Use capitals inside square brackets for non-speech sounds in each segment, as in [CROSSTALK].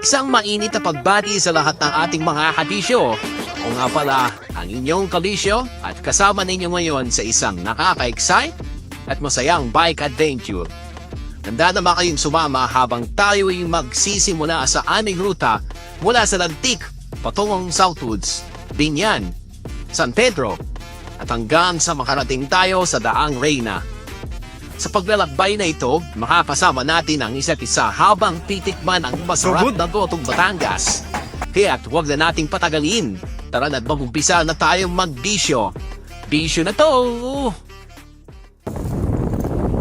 Isang mainit na pagbati sa lahat ng ating mga kabisyo. Ako nga pala, ang inyong kabisyo at kasama ninyo ngayon sa isang nakaka-excite at masayang bike adventure. Handa na ba kayong sumama habang tayo'y magsisimula sa aming ruta mula sa Lantik patungong Southwoods, Binyan, San Pedro at hanggang sa makarating tayo sa Daang Reyna. Sa paglalakbay na ito, makakasama natin ang isa't isa habang titikman ang masarap na gotong Batangas. Kaya't huwag na nating patagalin. Tara na't mag-umpisa na tayong magbisyo. Bisyo na to!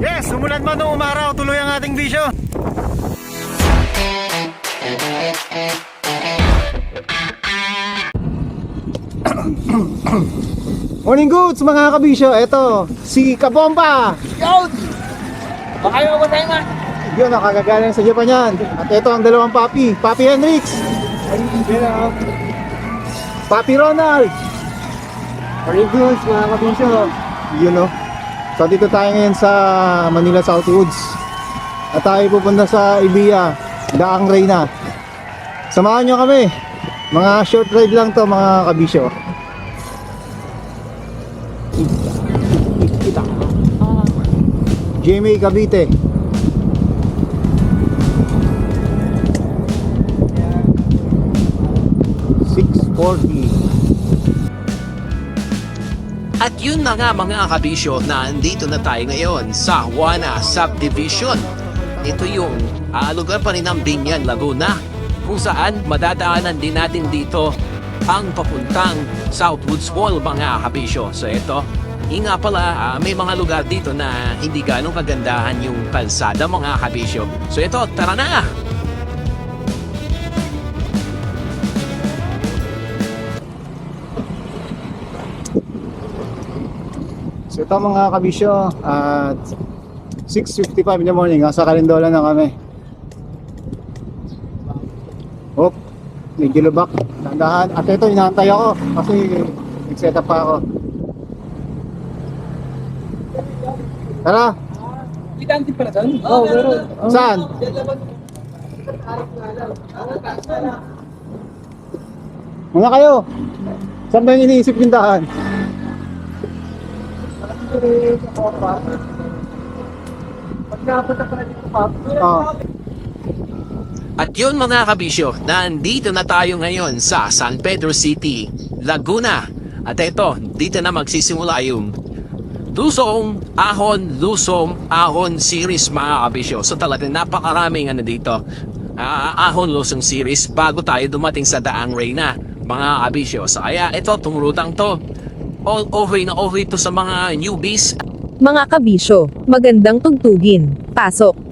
Yes, sumulan man nung umaraw, tuloy ang ating bisyo. Morning goods mga kabisyo, eto si Kabomba. Yun! Baka yung matay na. Yun, nakagagaling sa Japan yan. At eto ang dalawang papi, Papi Henrix. Papi Ronald. Goods mga kabisyo. Yun o. So dito tayo ngayon sa Manila Southwoods. At tayo pupunta sa Ibiya, Daang Reyna. Samahan nyo kami. Mga short ride lang to mga kabisyo. GMA Cavite. At yun na nga mga kabisyo na andito na tayo ngayon sa Juana Subdivision. Ito yung ah, lugar pa rin ng Binyan, Laguna kung saan madadaanan din natin dito ang papuntang Southwoods Wall mga kabisyo. So ito, yun nga pala, ah, may mga lugar dito na hindi ganong kagandahan yung kalsada mga kabisyo. So ito, tara na! So ito mga kabisyo, at 6.55 in the morning, nasa Kalindola na kami. Hop, medyo lubak, tandahan. At ito, inaantay ako kasi nag-set up pa ako. Tara, Kita ang pala doon? Oh, meron. saan? Mga kayo, saan ba yung iniisip yung daan? Oh. At yun mga kabisyo, nandito na tayo ngayon sa San Pedro City, Laguna. At ito, dito na magsisimula yung Lusong, Ahon, Lusong, Ahon series mga kabisyo. So talaga napakaraming ano dito. ah, Ahon, Lusong series bago tayo dumating sa Daang Reyna mga kabisyo. So kaya ito, tumurutang to. All okay na okay to sa mga newbies Mga kabisyo, magandang tugtugin. Pasok.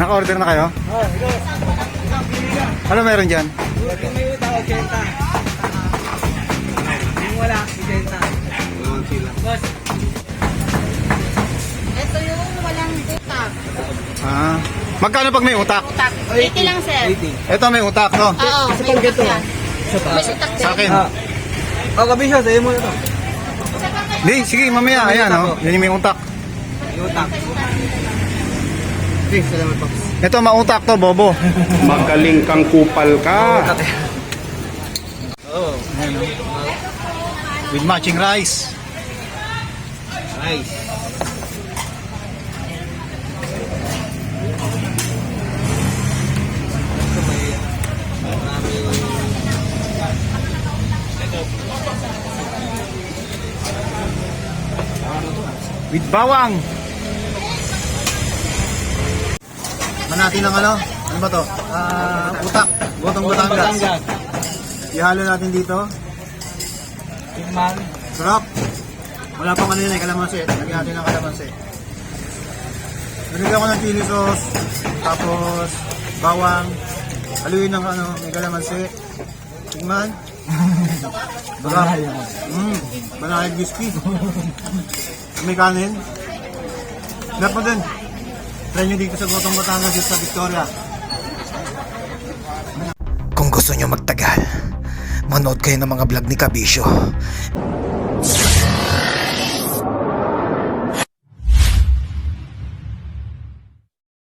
Naka-order na kayo? Oo. Ano meron dyan? Yung may utang, 80. Yung wala, 80. Boss. Ito yung walang utak. Ah. Magkano pag may utak? Utak. 80 lang, sir. 80. Ito may utak, no? Oo, may utak yan. May utak din. Sa akin. Ah. Oh, kabisyo, sa'yo mo na to. Di, sige, mamaya. Ayan, oh. Yan yung may utak. Yung utang. Okay, salamat po. Ito, mautak to, bobo. Magaling kang kupal ka. Oo. With matching rice. Nice. With bawang. Manati ng ano? Ano ba to? Ah, utak. Botong Batangas. Ihalo natin dito. Tikman. Sarap. Wala pang ano yun eh, kalamansi. Lagyan natin ng kalamansi. Nalagyan ko ng chili sauce. Tapos, bawang. Haluin ng ano, may kalamansi. Tingman. [LAUGHS] Sarap. Mmm, banayad whiskey. may kanin. Mo din. Try nyo dito sa Gotong Batangas sa Victoria. Kung gusto nyo magtagal, manood kayo ng mga vlog ni Kabisyo.